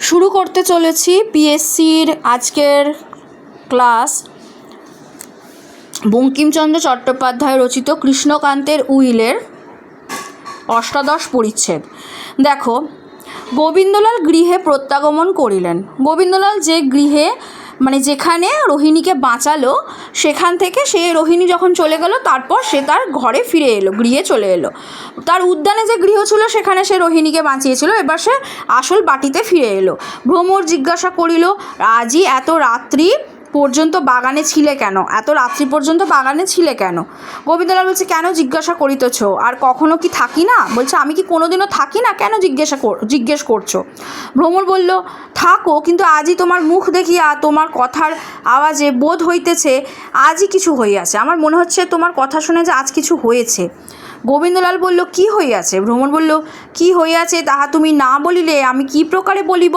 শুরু করতে চলেছি পিএসসির আজকের ক্লাস। বঙ্কিমচন্দ্র চট্টোপাধ্যায় রচিত কৃষ্ণকান্তের উইলের অষ্টাদশ পরিচ্ছেদ। দেখো, গোবিন্দলাল গৃহে প্রত্যাগমন করিলেন। গোবিন্দলাল যে গৃহে মানে যেখানে রোহিণীকে বাঁচালো, সেখান থেকে সে রোহিণী যখন চলে গেল, তারপর সে তার ঘরে ফিরে এলো, গৃহে চলে এলো। তার উদ্যানে যে গৃহ ছিল, সেখানে সে রোহিণীকে বাঁচিয়েছিল। এবার সে আসল বাটিতে ফিরে এলো। ভ্রমর জিজ্ঞাসা করিল আজই এত রাত্রি পর্যন্ত বাগানে ছিলে কেন? এত রাত্রি পর্যন্ত বাগানে ছিলে কেন? গোবিন্দলাল বলছে, কেন জিজ্ঞাসা করিতেছ? আর কখনো কি থাকি না? বলছে, আমি কি কোনোদিনও থাকি না? কেন জিজ্ঞাসা কর, জিজ্ঞেস করছ? ভ্রমর বলল, থাকো, কিন্তু আজই তোমার মুখ দেখিয়া তোমার কথার আওয়াজে বোধ হইতেছে, আজই কিছু হইয়াছে। আমার মনে হচ্ছে তোমার কথা শুনে যে আজ কিছু হয়েছে। গোবিন্দলাল বলল, কি হইয়াছে? ভ্রমণ বলল, কি হইয়াছে তাহা তুমি না বলিলে আমি কি প্রকারে বলিব?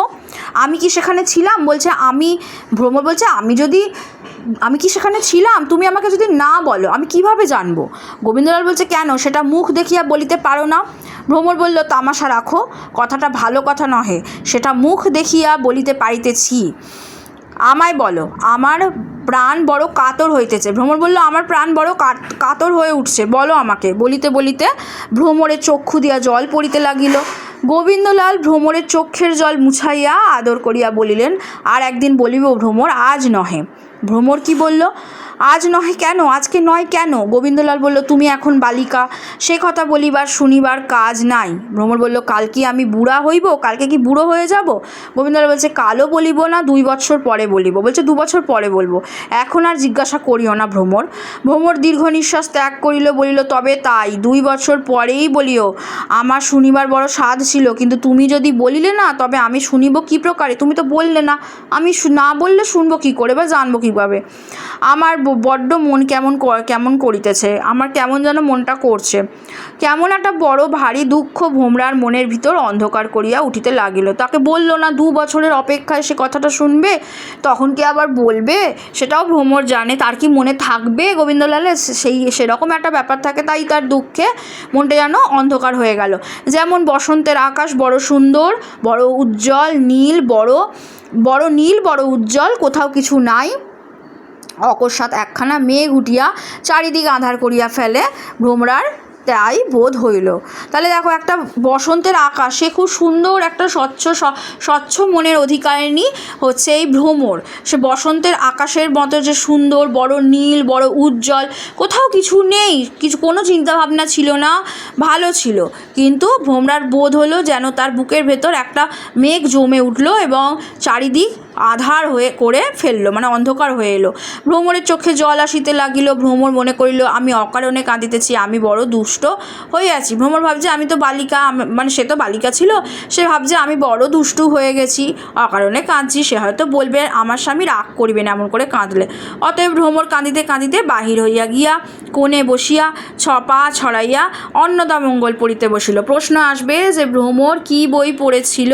আমি কি সেখানে ছিলাম? বলছে, আমি ভ্রমণ বলছে, আমি যদি, আমি কি সেখানে ছিলাম? তুমি আমাকে যদি না বলো, আমি কীভাবে জানব? গোবিন্দলাল বলছে, কেন? সেটা মুখ দেখিয়া বলিতে পারো না। ভ্রমর বলল, তামাশা রাখো, কথাটা ভালো কথা নহে, সেটা মুখ দেখিয়া বলিতে পারিতেছি। আমায় বলো, আমার প্রাণ বড় কাতর হইতেছে। ভ্রমর বলল, আমার প্রাণ বড় কাতর হয়ে উঠছে, বলো আমাকে। বলিতে বলিতে ভ্রমরের চক্ষু দিয়া জল পড়িতে লাগিল। গোবিন্দলাল ভ্রমরের চক্ষের জল মুছাইয়া আদর করিয়া বলিলেন, আর একদিন বলিব ভ্রমর, আজ নহে। ভ্রমর কি বলল আজ নয় কেন? আজকে নয় কেন? গোবিন্দলাল বলল, তুমি এখন বালিকা। সে কথা বলিবার, শুনিবার কাজ নাই। ভ্রমর বলল, কাল কি আমি বুড়া হইব? কালকে কি বুড়ো হয়ে যাব? গোবিন্দলাল বলছে, কালও বলিব না, দুই বছর পরে বলিব। বলছে, দু বছর পরে বলব। এখন আর জিজ্ঞাসা করিও না ভ্রমর। ভ্রমর দীর্ঘ নিঃশ্বাস ত্যাগ করিল, বলিল, তবে তাই, দুই বছর পরেই বলিও। আমার শুনিবার বড় স্বাদ ছিল, কিন্তু তুমি যদি বলিলে না, তবে আমি শুনিব কি প্রকারে? তুমি তো বললে না। আমি না বললে শুনব কি করে বা জানব কীভাবে? আমার বড্ড মন কেমন কেমন করিতেছে, আমার কেমন যেন মনটা করছে। কেমন একটা বড় ভারী দুঃখ ভোমরার মনের ভিতর অন্ধকার করিয়া উঠিতে লাগিল। তাকে বলল, না, দু বছরের অপেক্ষায় সে কথাটা শুনবে? তখন কি আবার বলবে? সেটাও ভ্রমর জানে, তার কি মনে থাকবে গোবিন্দলালের সেই, সেরকম একটা ব্যাপার থাকে, তাই তার দুঃখে মনটা যেন অন্ধকার হয়ে গেল। যেমন বসন্তের আকাশ বড় সুন্দর, বড় উজ্জ্বল, নীল, বড় বড় নীল, বড় উজ্জ্বল, কোথাও কিছু নাই। অকস্মাৎ একখানা মেঘ উঠিয়া চারিদিক আঁধার করিয়া ফেলে ভ্রমরার তাই বোধ হইল। তাহলে দেখো, একটা বসন্তের আকাশ খুব সুন্দর একটা স্বচ্ছ স্বচ্ছ মনের অধিকারিণী হচ্ছে এই ভ্রমর। সে বসন্তের আকাশের মতো যে সুন্দর, বড় নীল, বড় উজ্জ্বল, কোথাও কিছু নেই, কিছু, কোনো চিন্তাভাবনা ছিল না, ভালো ছিল। কিন্তু ভ্রমরার বোধ হলো যেন তার বুকের ভেতর একটা মেঘ জমে উঠল এবং চারিদিক আধার হয়ে করে ফেলল মানে অন্ধকার হয়ে এলো। ভ্রমরের চোখে জল আসিতে লাগিল, ভ্রমর মনে করিল, আমি অকারণে কাঁদিতেছি, আমি বড় দুষ্ট হইয়াছি ভ্রমর ভাবছে, আমি তো বালিকা মানে সে তো বালিকা ছিল, সে ভাবছে, আমি বড় দুষ্টু হয়ে গেছি, অকারণে কাঁদছি, সে হয়তো বলবে, আমার স্বামী রাগ করিবে না এমন করে কাঁদলে। অতএব ভ্রমর কাঁদিতে কাঁদিতে বাহির হইয়া গিয়া কোণে বসিয়া ছ পা ছড়াইয়া অন্নদামঙ্গল পড়িতে বসিল। প্রশ্ন আসবে যে, ভ্রমর কি বই পড়েছিল?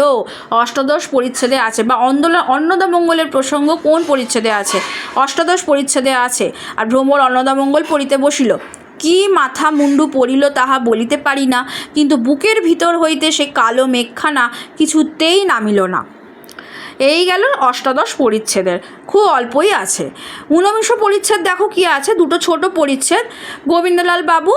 অষ্টাদশ পরিচ্ছেদে আছে বা অন্দোলন অন্নদামঙ্গলের প্রসঙ্গ কোন পরিচ্ছেদে আছে? অষ্টাদশ পরিচ্ছেদে আছে। আর ভ্রমর অন্নদামঙ্গল পড়িতে বসিল। কি মাথা মুন্ডু পড়িল তাহা বলিতে পারি না, কিন্তু বুকের ভিতর হইতে সে কালো মেঘখানা কিছুতেই নামিল না। এই গেল অষ্টাদশ পরিচ্ছেদের। খুব অল্পই আছে। ঊনবিংশ পরিচ্ছেদ দেখো কি আছে? দুটো ছোট পরিচ্ছেদ। গোবিন্দলাল বাবু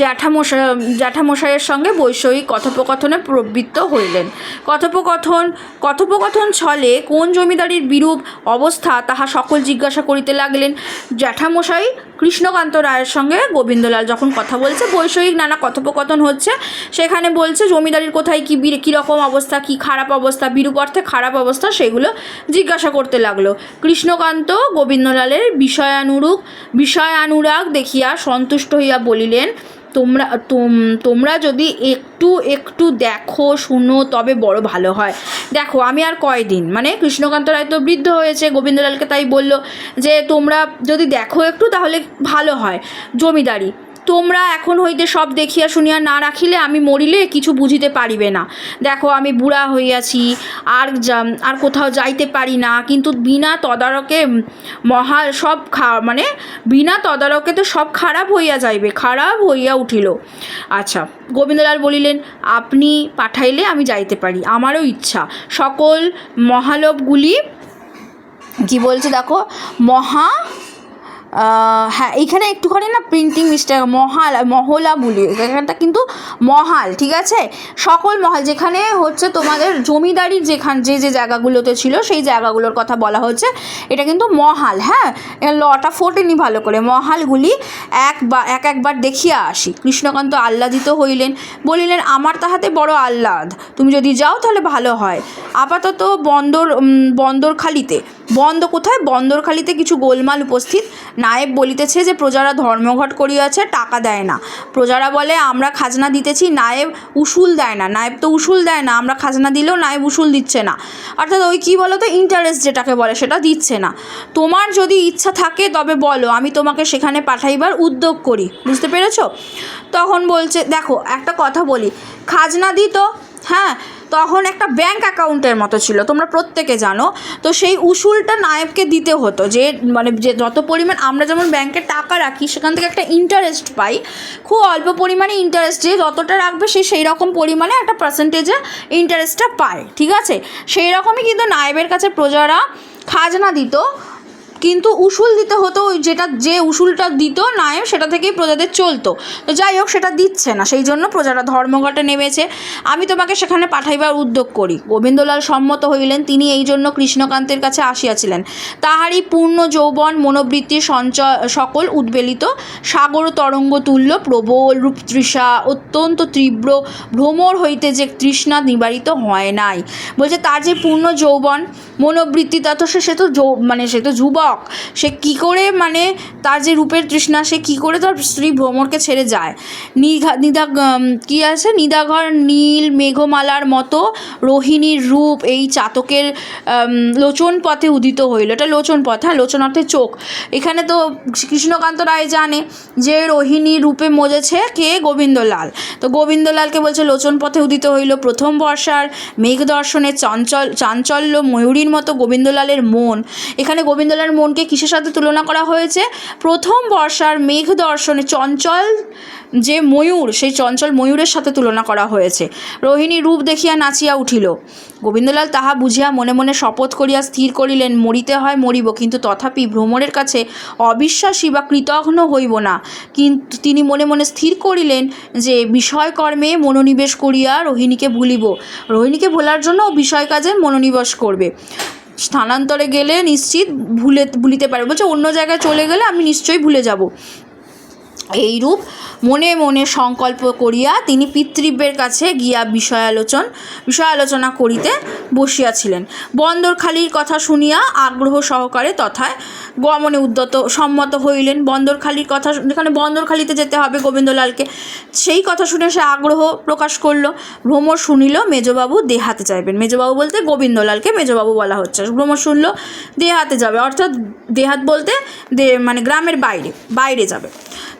জ্যাঠামশাই জ্যাঠামশাইয়ের সঙ্গে বৈষয়িক কথোপকথনে প্রবৃত্ত হইলেন। কথোপকথন কথোপকথন ছলে কোন জমিদারির বিরূপ অবস্থা তাহা সকল জিজ্ঞাসা করিতে লাগলেন। জ্যাঠামশাই কৃষ্ণকান্ত রায়ের সঙ্গে গোবিন্দলাল যখন কথা বলছে, বৈষয়িক নানা কথোপকথন হচ্ছে। সেখানে বলছে, জমিদারির কোথায় কী কীরকম অবস্থা, কী খারাপ অবস্থা, বিরূপ অর্থে খারাপ অবস্থা, সেগুলো জিজ্ঞাসা করতে লাগল। কৃষ্ণকান্ত গোবিন্দলালের বিষয়ানুরূপ, বিষয়ানুরাগ দেখিয়া সন্তুষ্ট হইয়া বলিলেন তোমরা, তোম- তোমরা যদি একটু একটু দেখো, শুনো, তবে বড় ভালো হয়। দেখো, আমি আর কয়দিন? মানে কৃষ্ণকান্ত রায় তো বৃদ্ধ হয়েছে গোবিন্দলালকে তাই বলল যে তোমরা যদি দেখো একটু, তাহলে ভালো হয়। জমিদারি। তোমরা এখন হইতে সব দেখিয়া শুনিয়া না রাখিলে আমি মরিলে কিছু বুঝিতে পারিবে না। দেখো, আমি বুড়া হইয়াছি, আর আর কোথাও যাইতে পারি না। কিন্তু বিনা তদারকে মহা সব খা মানে বিনা তদারকে তো সব খারাপ হইয়া যাইবে, খারাপ হইয়া উঠিল। আচ্ছা গোবিন্দলাল বলিলেন, আপনি পাঠাইলে আমি যাইতে পারি, আমারও ইচ্ছা। সকল মহালোভগুলি কি বলছে দেখো, মহা হ্যাঁ এইখানে একটুখানি না প্রিন্টিং মিস্টেক মহাল মহলা বলি এখানটা কিন্তু মহাল ঠিক আছে? সকল মহাল যেখানে হচ্ছে তোমাদের জমিদারির যেখান যে যে জায়গাগুলোতে ছিল সেই জায়গাগুলোর কথা বলা হচ্ছে এটা কিন্তু মহাল হ্যাঁ? লটা ফোটেনি ভালো করে মহালগুলি এক বা এক একবার দেখিয়া আসি। কৃষ্ণকান্ত আহ্লাদিত হইলেন বলিলেন আমার তাহাতে বড় আহ্লাদ তুমি যদি যাও তাহলে ভালো হয়। আপাতত বন্দর উম, বন্দরখালিতে বন্ধ কোথায়? বন্দরখালিতে কিছু গোলমাল উপস্থিত। নায়েব বলিতেছে যে, প্রজারা ধর্মঘট করিয়াছে, টাকা দেয় না। প্রজারা বলে, আমরা খাজনা দিতেছি, নায়েব উসুল দেয় না। নায়েব তো উসুল দেয় না, আমরা খাজনা দিলেও নায়েব উসুল দিচ্ছে না। অর্থাৎ ওই কী বলো তো ইন্টারেস্ট যেটাকে বলে, সেটা দিচ্ছে না। তোমার যদি ইচ্ছা থাকে, তবে বলো, আমি তোমাকে সেখানে পাঠাইবার উদ্যোগ করি। বুঝতে পেরেছ? তখন বলছে, দেখো, একটা কথা বলি। খাজনা দিত হ্যাঁ তখন একটা ব্যাংক অ্যাকাউন্টের মতো ছিল, তোমরা প্রত্যেকে জানো। তো সেই উসুলটা নায়েবকে দিতে হতো যে মানে যে যত পরিমাণ আমরা যেমন ব্যাংকে টাকা রাখি, সেখান থেকে একটা ইন্টারেস্ট পাই। খুব অল্প পরিমাণে ইন্টারেস্ট যে যতটা রাখবে সে সেই রকম পরিমাণে একটা পার্সেন্টেজে ইন্টারেস্টটা পায়, ঠিক আছে? সেই রকমই কিন্তু নায়েবের কাছে প্রজারা খাজনা দিত। কিন্তু উসুল দিতে হতো যেটা যে উসুলটা দিত নায়েব সেটা থেকেই প্রজাদের চলতো। তো যাই হোক, সেটা দিচ্ছে না। সেই জন্য প্রজারা ধর্মঘটে নেমেছে। আমি তোমাকে সেখানে পাঠাইবার উদ্যোগ করি। গোবিন্দলাল সম্মত হইলেন, তিনি এই জন্য কৃষ্ণকান্তের কাছে আসিয়াছিলেন। তাহারই পূর্ণ যৌবন, মনোবৃত্তি, সঞ্চয়, সকল উদ্বেলিত সাগর তরঙ্গ তুল্য, প্রবল রূপ তৃষা অত্যন্ত তীব্র ভ্রমর হইতে যে তৃষ্ণা নিবারিত হয় নাই। বলছে, তার যে পূর্ণ যৌবন মনোবৃত্তি, তা তো সে তো মানে সে তো যুবক। সে কি করে মানে তার যে রূপের তৃষ্ণা, সে কি করে তার স্ত্রী ভ্রমণকে ছেড়ে যায়? নিঘা, নিদা কি আছে? নিদাঘর, নীল মেঘমালার মতো রোহিণীর রূপ এই চাতকের লোচন পথে উদিত হইল। এটা লোচন পথ হ্যাঁ লোচন অর্থে চোখ। এখানে তো কৃষ্ণকান্ত রায় জানে যে রোহিণী রূপে মজেছে কে? গোবিন্দলাল। তো গোবিন্দলালকে বলছে, লোচন পথে উদিত হইল প্রথম বর্ষার মেঘ দর্শনের চঞ্চল, চাঞ্চল্য ময়ূরীর মতো গোবিন্দলালের মন। এখানে গোবিন্দলালের মনকে কিসের সাথে তুলনা করা হয়েছে? প্রথম বর্ষার মেঘ দর্শনে চঞ্চল যে ময়ূর, সেই চঞ্চল ময়ূরের সাথে তুলনা করা হয়েছে। রোহিণী রূপ দেখিয়া নাচিয়া উঠিল। গোবিন্দলাল তাহা বুঝিয়া মনে মনে শপথ করিয়া স্থির করিলেন, মরিতে হয় মরিব, কিন্তু তথাপি ভ্রমণের কাছে অবিশ্বাসী বা কৃতঘ্ন হইব না। কিন্তু তিনি মনে মনে স্থির করিলেন যে, বিষয়কর্মে মনোনিবেশ করিয়া রোহিণীকে ভুলিব। রোহিণীকে ভোলার জন্য বিষয় কাজে মনোনিবেশ করবে। স্থানান্তরে গেলে নিশ্চিত ভুলে, ভুলিতে পারবে। বলছে, অন্য জায়গায় চলে গেলে আমি নিশ্চয়ই ভুলে যাব। এইরূপ মনে মনে সংকল্প করিয়া তিনি পিতৃব্যের কাছে গিয়া বিষয় আলোচন বিষয় আলোচনা করিতে বসিয়াছিলেন। বন্দরখালির কথা শুনিয়া আগ্রহ সহকারে তথায় গমনে উদ্যত, সম্মত হইলেন। বন্দরখালির কথা যেখানে বন্দরখালিতে যেতে হবে গোবিন্দলালকে, সেই কথা শুনে সে আগ্রহ প্রকাশ করল। ভ্রমর শুনিল, মেজবাবু দেহাতে চাইবেন মেজবাবু বলতে গোবিন্দলালকে মেজবাবু বলা হচ্ছে। ভ্রমর শুনলো, দেহাতে যাবে। অর্থাৎ দেহাত বলতে দে মানে গ্রামের বাইরে বাইরে যাবে।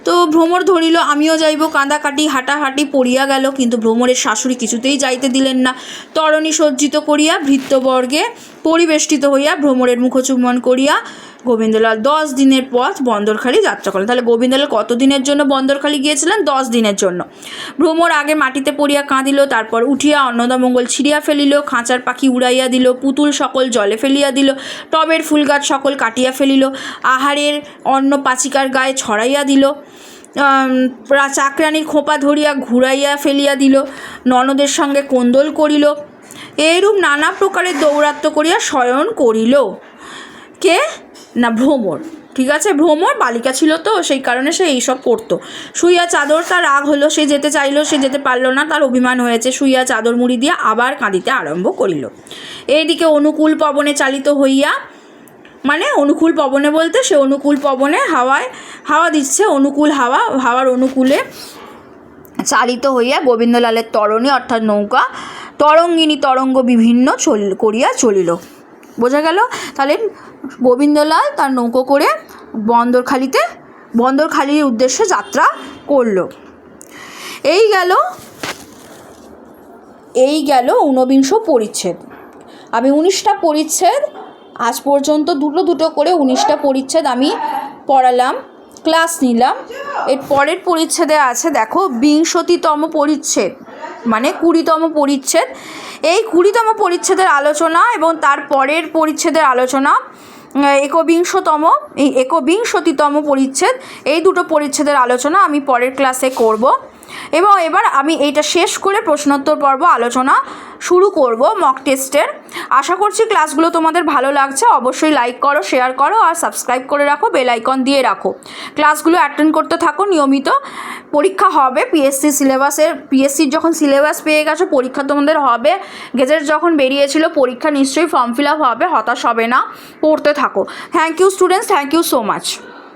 তো ভ্রমর ধরিল, আমিও যাইব। কাঁদাকাটি, হাঁটাহাঁটি পড়িয়া গেল, কিন্তু ভ্রমরের শাশুড়ি কিছুতেই যাইতে দিলেন না। তরণী সজ্জিত করিয়া ভৃত্যবর্গে পরিবেষ্টিত হইয়া ভ্রমরের মুখচুম্বন করিয়া গোবিন্দলাল দশ দিনের পথ বন্দরখালি যাত্রা করলেন তাহলে গোবিন্দলাল কত দিনের জন্য বন্দরখালি গিয়েছিলেন? দশ দিনের জন্য। ভ্রমর আগে মাটিতে পড়িয়া কাঁদিল, তারপর উঠিয়া অন্নদামঙ্গল ছিঁড়িয়া ফেলিল, খাঁচার পাখি উড়াইয়া দিল, পুতুল সকল জলে ফেলিয়া দিল, টবের ফুল গাছ সকল কাটিয়া ফেলিল, আহারের অন্ন পাচিকার গায়ে ছড়াইয়া দিল চাকরানির খোপা ধরিয়া ঘুরাইয়া ফেলিয়া দিল, ননদের সঙ্গে কোন্দল করিল, এইরূপ নানা প্রকারের দৌরাত্ম্য করিয়া শয়ন করিল। কে? না, ভ্রমর। ঠিক আছে? ভ্রমর, বালিকা ছিল তো, সেই কারণে সে এইসব করতো। শুইয়া চাদর তার রাগ হলো, সে যেতে চাইলো, সে যেতে পারল না, তার অভিমান হয়েছে। শুইয়া চাদর মুড়ি দিয়ে আবার কাঁদিতে আরম্ভ করিল। এইদিকে অনুকূল পবনে চালিত হইয়া মানে অনুকূল পবনে বলতে সে অনুকূল পবনে হাওয়ায়, হাওয়া দিচ্ছে অনুকূল হাওয়া, হাওয়ার অনুকূলে চালিত হইয়া গোবিন্দলালের তরণী, অর্থাৎ নৌকা, তরঙ্গিনী তরঙ্গ বিভিন্ন চল, করিয়া চলিল। বোঝা গেল? তাহলে গোবিন্দলাল তার নৌকো করে বন্দরখালিতে, বন্দরখালির উদ্দেশ্যে যাত্রা করল। এই গেল এই গেল ঊনবিংশ পরিচ্ছেদ। আমি উনিশটা পরিচ্ছেদ, আজ পর্যন্ত দুটো দুটো করে উনিশটা পরিচ্ছেদ আমি পড়ালাম, ক্লাস নিলাম। এর পরের পরিচ্ছেদে আছে, দেখো, বিংশতিতম পরিচ্ছেদ মানে কুড়িতম পরিচ্ছেদ। এই কুড়িতম পরিচ্ছেদের আলোচনা এবং তার পরের পরিচ্ছেদের আলোচনা একবিংশতম এই একবিংশতিতম পরিচ্ছেদ। এই দুটো পরিচ্ছেদের আলোচনা আমি পরের ক্লাসে করব। এবং এবার আমি এইটা শেষ করে প্রশ্নোত্তর পর্ব আলোচনা শুরু করব মক টেস্টের আশা করছি ক্লাসগুলো তোমাদের ভালো লাগছে। অবশ্যই লাইক করো শেয়ার করো আর সাবস্ক্রাইব করে রাখো বেল আইকন দিয়ে রাখো। ক্লাসগুলো অ্যাটেন্ড করতে থাকো নিয়মিত। পরীক্ষা হবে পিএসসি সিলেবাসের পিএসসির যখন সিলেবাস পেয়ে গেছো, পরীক্ষা তোমাদের হবে। গেজেট যখন বেরিয়েছিল, পরীক্ষা নিশ্চয়ই ফর্ম ফিল আপ হবে। হতাশ হবে না। পড়তে থাকো। Thank you students thank you so much